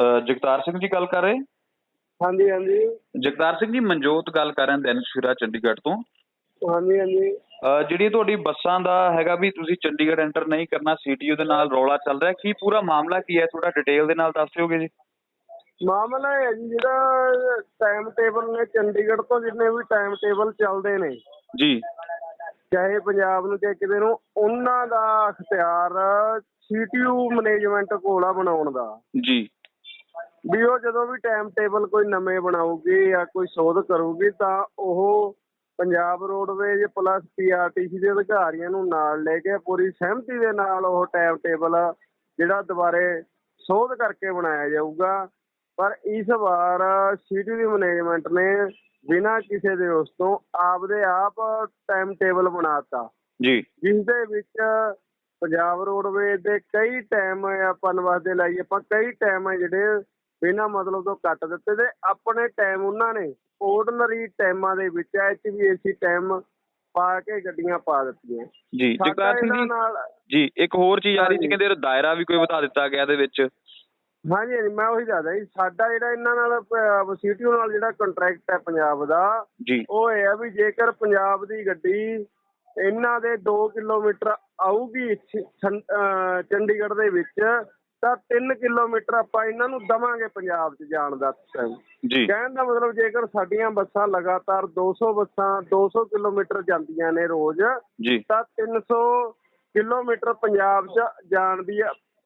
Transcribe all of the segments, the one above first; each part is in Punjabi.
ਜਗਤਾਰ ਸਿੰਘ ਜੀ ਗੱਲ ਕਰ ਰਹੇ? ਹਾਂਜੀ ਹਾਂਜੀ। ਜਗਤਾਰ ਸਿੰਘ ਜੀ ਮਨਜੋਤ ਗੱਲ ਕਰ ਰਹੇ ਦੈਨਿਕ ਸਵੇਰਾ ਚੰਡੀਗੜ੍ਹ ਤੋਂ। ਹਾਂਜੀ ਹਾਂਜੀ। ਜਿਹੜੀ ਤੁਹਾਡੀ ਬੱਸਾਂ ਦਾ ਹੈਗਾ ਵੀ ਤੁਸੀਂ ਚੰਡੀਗੜ੍ਹ ਐਂਟਰ ਨਹੀਂ ਕਰਨਾ ਸੀਟੀਯੂ ਦੇ ਨਾਲ ਰੌਲਾ ਚੱਲ ਰਿਹਾ ਕੀ ਪੂਰਾ ਮਾਮਲਾ ਕੀ ਹੈ? ਥੋੜਾ ਡਿਟੇਲ ਦੇ ਨਾਲ ਦੱਸ ਦਿਓਗੇ ਜੀ। ਮਾਮਲਾ ਇਹ ਹੈ ਜੀ ਜਿਹੜਾ ਟਾਈਮ ਟੇਬਲ ਨੇ ਚੰਡੀਗੜ੍ਹ ਤੋਂ ਜਿੰਨੇ ਵੀ ਟਾਈਮ ਟੇਬਲ ਚੱਲਦੇ ਨੇ ਜੀ। ਚਾਹੇ ਪੰਜਾਬ ਨੂੰ ਚਾਹੇ ਕਿਤੇ ਨੂੰ ਉਹਨਾਂ ਦਾ ਅਖਤਿਆਰ ਸੀਟੀਯੂ ਮੈਨੇਜਮੈਂਟ ਕੋਲ ਆ ਬਣਾਉਣ ਦਾ। ਜੀ। ਵੀ ਉਹ ਜਦੋਂ ਵੀ ਟਾਈਮ ਟੇਬਲ ਕੋਈ ਨਵੇਂ ਬਣਾਉਗੀ ਜਾਂ ਕੋਈ ਸੋਧ ਕਰੂਗੀ ਤਾਂ ਉਹ ਪੰਜਾਬ ਰੋਡਵੇਜ਼ ਪਲੱਸ ਪੀਆਰਟੀਸੀ ਦੇ ਅਧਿਕਾਰੀਆਂ ਨੂੰ ਨਾਲ ਲੈ ਕੇ ਪੂਰੀ ਸਹਿਮਤੀ ਦੇ ਨਾਲ ਉਹ ਟਾਈਮ ਟੇਬਲ ਜਿਹੜਾ ਦੁਬਾਰੇ ਸੋਧ ਕਰਕੇ ਬਣਾਇਆ ਜਾਊਗਾ। ਪਰ ਇਸ ਵਾਰ ਸਿਟੀ ਦੀ ਮੈਨੇਜਮੈਂਟ ਨੇ ਬਿਨਾਂ ਕਿਸੇ ਦੇ ਉਸ ਤੋਂ ਆਪਦੇ ਆਪ ਟਾਈਮ ਟੇਬਲ ਬਣਾਤਾ ਜੀ। ਜਿਸ ਦੇ ਵਿੱਚ ਪੰਜਾਬ ਰੋਡਵੇਜ਼ ਦੇ ਕਈ ਟਾਈਮ ਆਪਾਂ ਵਾਸਤੇ ਲਾਈ ਆਪਾਂ ਕਈ ਟਾਈਮ ਜਿਹੜੇ ਬਿਨਾਂ ਮਤਲਬ ਤੋਂ ਕੱਟ ਦਿੱਤੇ ਤੇ ਆਪਣੇ ਟਾਈਮ ਉਹਨਾਂ ਨੇ ਆਰਡੀਨਰੀ ਟਾਈਮਾਂ ਦੇ ਵਿੱਚ ਐਚਵੀਏਸੀ ਟਾਈਮ ਪਾ ਕੇ ਗੱਡੀਆਂ ਪਾ ਦਿੱਤੀਆਂ। ਜੀ ਜਗਤਾਰ ਸਿੰਘ ਜੀ ਜੀ ਇੱਕ ਹੋਰ ਚੀਜ਼ ਆ ਰਹੀ ਸੀ। ਕਹਿੰਦੇ ਦਾਇਰਾ ਵੀ ਕੋਈ ਵਧਾ ਦਿੱਤਾ ਗਿਆ ਇਹਦੇ ਵਿੱਚ। ਹਾਂਜੀ ਹਾਂਜੀ ਮੈਂ ਉਹੀ ਦੱਸਦਾ ਜੀ ਸਾਡਾ ਜਿਹੜਾ ਇਹਨਾਂ ਨਾਲ ਸੀਟੀਓ ਨਾਲ ਜਿਹੜਾ ਕੰਟਰੈਕਟ ਹੈ ਪੰਜਾਬ ਦਾ ਜੀ। ਉਹ ਇਹ ਹੈ ਵੀ ਜੇਕਰ ਪੰਜਾਬ ਦੀ ਗੱਡੀ ਇਹਨਾਂ ਦੇ 2 ਕਿਲੋਮੀਟਰ ਆਊਗੀ ਚੰਡੀਗੜ੍ਹ ਦੇ ਵਿੱਚ ਤਾਂ 3 ਕਿਲੋਮੀਟਰ ਆਪਾਂ ਇਹਨਾਂ ਨੂੰ ਦਵਾਂਗੇ ਪੰਜਾਬ 'ਚ ਜਾਣ ਦਾ। ਜੀ। ਕਹਿਣ ਦਾ ਮਤਲਬ ਜੇਕਰ ਸਾਡੀਆਂ ਬੱਸਾਂ ਲਗਾਤਾਰ 200 ਬੱਸਾਂ 200 ਕਿਲੋਮੀਟਰ ਜਾਂਦੀਆਂ ਨੇ ਰੋਜ਼ ਤਾਂ 300 ਕਿਲੋਮੀਟਰ ਪੰਜਾਬ 'ਚ ਜਾਣ ਦੀ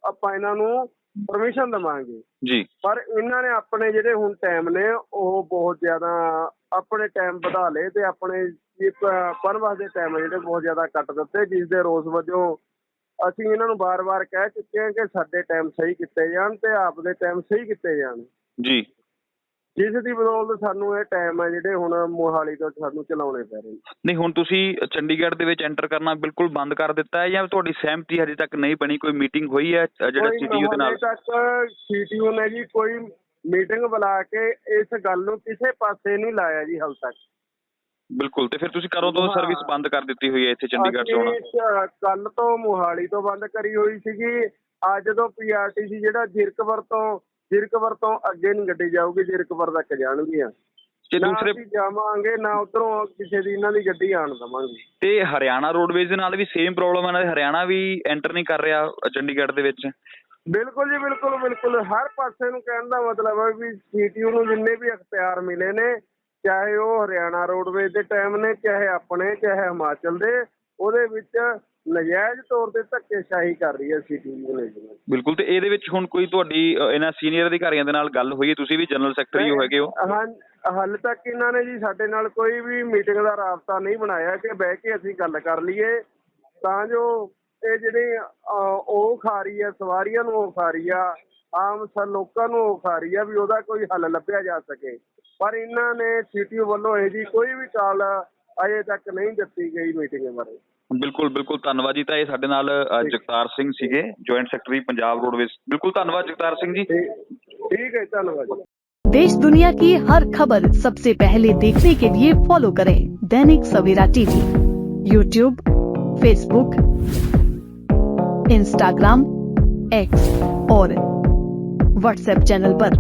ਆਪਾਂ ਇਹਨਾਂ ਨੂੰ ਪਰਮਿਸ਼ਨ ਦਵਾਂਗੇ। ਜੀ। ਪਰ ਇਹਨਾਂ ਨੇ ਆਪਣੇ ਜਿਹੜੇ ਹੁਣ ਟਾਈਮ ਨੇ ਉਹ ਬਹੁਤ ਜ਼ਿਆਦਾ ਆਪਣੇ ਟਾਈਮ ਵਧਾ ਲਏ ਤੇ ਆਪਣੇ ਪਰਵਾਸ ਦੇ ਟਾਈਮ ਜਿਹੜੇ ਬਹੁਤ ਜ਼ਿਆਦਾ ਕੱਟ ਦਿੱਤੇ ਜਿਸ ਦੇ ਰੋਸ ਵਜੋਂ ਅਸੀਂ ਇਹਨਾਂ ਨੂੰ ਬਾਰ-ਬਾਰ ਕਹਿ ਚੁੱਕੇ ਹਾਂ ਕਿ ਸਾਡੇ ਟਾਈਮ ਸਹੀ ਕੀਤੇ ਜਾਣ ਤੇ ਆਪ ਦੇ ਟਾਈਮ ਸਹੀ ਕੀਤੇ ਜਾਣ। ਜੀ। ਜਿਸ ਦੀ ਬਦੌਲਤ ਸਾਨੂੰ ਇਹ ਟਾਈਮ ਹੈ ਜਿਹੜੇ ਹੁਣ ਮੋਹਾਲੀ ਤੋਂ ਸਾਨੂੰ ਚਲਾਉਣੇ ਪੈ ਰਹੇ ਨੇ। ਨਹੀਂ ਹੁਣ ਤੁਸੀਂ ਚੰਡੀਗੜ੍ਹ ਦੇ ਵਿੱਚ ਐਂਟਰ ਕਰਨਾ ਬਿਲਕੁਲ ਬੰਦ ਕਰ ਦਿੱਤਾ ਹੈ ਜਾਂ ਤੁਹਾਡੀ ਸਹਿਮਤੀ ਹਜੇ ਤੱਕ ਨਹੀਂ ਬਣੀ ਕੋਈ ਮੀਟਿੰਗ ਹੋਈ ਹੈ ਜਿਹੜਾ ਸੀਟੀਯੂ ਦੇ ਨਾਲ? ਹਾਲੇ ਤੱਕ ਸੀਟੀਯੂ ਨੇ ਜੀ ਕੋਈ ਮੀਟਿੰਗ ਬੁਲਾ ਕੇ ਇਸ ਗੱਲ ਨੂੰ ਕਿਸੇ ਪਾਸੇ ਨਹੀਂ ਲਾਇਆ ਜੀ ਹਾਲ ਤੱਕ। ਬਿਲਕੁਲ ਤੇ ਫਿਰ ਤੁਸੀਂ ਕਦੋਂ ਤੋਂ। ਸਰਵਿਸ ਬੰਦ ਕਰ ਦਿੱਤੀ ਹੋਈ ਹੈ ਇੱਥੇ ਚੰਡੀਗੜ੍ਹ ਤੋਂ ਹੁਣ। ਕੱਲ ਤੋਂ ਮੋਹਾਲੀ ਤੋਂ ਬੰਦ ਕਰੀ ਹੋਈ ਸੀਗੀ। ਅੱਜ ਤੋਂ ਪੀਆਰਟੀਸੀ ਜਿਹੜਾ ਜਿਰਕਵਰ ਤੋਂ ਜਿਰਕਵਰ ਤੋਂ ਅੱਗੇ ਨਹੀਂ ਗੱਡੀ ਜਾਊਗੀ ਜਿਰਕਵਰ ਤੱਕ ਜਾਣਗੀਆਂ। ਤੇ ਦੂਸਰੇ ਜਾਵਾਂਗੇ ਨਾ ਉਧਰੋਂ ਕਿਸੇ ਦੀ ਇਹਨਾਂ ਦੀ ਗੱਡੀ ਆਣ ਦਵਾਂਗੇ। ਤੇ ਹਰਿਆਣਾ ਰੋਡਵੇਜ਼ ਦੇ ਨਾਲ ਵੀ ਸੇਮ ਪ੍ਰੋਬਲਮ ਹੈ ਨਾ ਹਰਿਆਣਾ ਵੀ ਐਂਟਰ ਨਹੀਂ ਕਰ ਰਿਹਾ ਚੰਡੀਗੜ੍ਹ ਦੇ ਵਿੱਚ। ਬਿਲਕੁਲ ਜੀ ਬਿਲਕੁਲ ਬਿਲਕੁਲ। ਹਰ ਪਾਸੇ ਨੂੰ ਕਹਿਣ ਦਾ ਮਤਲਬ ਹੈ ਵੀ ਸੀਟੀਯੂ ਨੂੰ ਜਿੰਨੇ ਵੀ ਅਖਤਿਆਰ ਮਿਲੇ ਨੇ ਚਾਹੇ ਉਹ ਹਰਿਆਣਾ ਰੋਡਵੇਜ਼ ਦੇ ਟਾਈਮ ਨੇ ਚਾਹੇ ਆਪਣੇ ਚਾਹੇ ਹਿਮਾਚਲ ਦੇ ਉਹਦੇ ਵਿੱਚ ਨਜਾਇਜ਼ ਤੌਰ ਤੇ ਧੱਕੇਸ਼ਾਹੀ ਕਰ ਰਹੀ ਹੈ ਸੀਟੀਯੂ ਮੈਨੇਜਮੈਂਟ। ਬਿਲਕੁਲ ਤੇ ਇਹਦੇ ਵਿੱਚ ਹੁਣ ਕੋਈ ਤੁਹਾਡੀ ਇਹਨਾਂ ਸੀਨੀਅਰ ਅਧਿਕਾਰੀਆਂ ਦੇ ਨਾਲ ਗੱਲ ਹੋਈ ਹੈ? ਤੁਸੀਂ ਵੀ ਜਨਰਲ ਸੈਕਟਰੀ ਹੋ ਹੈਗੇ ਹੋ? ਹਾਂ ਹਾਲੇ ਤੱਕ ਇਹਨਾਂ ਨੇ ਜੀ ਸਾਡੇ ਨਾਲ ਕੋਈ ਵੀ ਮੀਟਿੰਗ ਦਾ ਰਾਬਤਾ ਨਹੀਂ ਬਣਾਇਆ ਕਿ ਬਹਿ ਕੇ ਅਸੀਂ ਗੱਲ ਕਰ ਲਈਏ। ਤਾਂ ਜੋ ਇਹ ਜਿਹੜੇ ਉਹ ਖਾ ਰਹੀ ਹੈ ਸਵਾਰੀਆਂ ਨੂੰ ਉਹ ਖਾ ਰਹੀ ਆ ਆਮ ਸ ਲੋਕਾਂ ਨੂੰ ਉਹ ਖਾ ਰਹੀ ਆ ਵੀ ਉਹਦਾ ਕੋਈ ਹੱਲ ਲੱਭਿਆ ਜਾ ਸਕੇ। ਪਰ ਇਹਨਾਂ ਨੇ ਸੀਟੀਓ ਵੱਲੋਂ ਇਹ ਜੀ ਕੋਈ ਵੀ ਕਾਲ ਅਜੇ ਤੱਕ ਨਹੀਂ ਦਿੱਤੀ ਗਈ ਮੀਟਿੰਗ ਬਾਰੇ ਬਿਲਕੁਲ ਬਿਲਕੁਲ ਧੰਨਵਾਦ ਜੀ ਤਾਂ ਇਹ ਸਾਡੇ ਨਾਲ ਅ, ਜਗਤਾਰ ਸਿੰਘ ਸੀਗੇ ਜੁਆਇੰਟ ਸੈਕਟਰੀ ਪੰਜਾਬ ਰੋਡਵੇਜ਼ ਬਿਲਕੁਲ ਧੰਨਵਾਦ ਜਗਤਾਰ ਸਿੰਘ ਜੀ ਠੀਕ ਠੀਕ ਹੈ ਧੰਨਵਾਦ ਜੀ देश दुनिया की हर खबर सबसे पहले देखने के लिए फॉलो करें Dainik Savera TV YouTube Facebook Instagram X और व्हाट्सएप चैनल पर।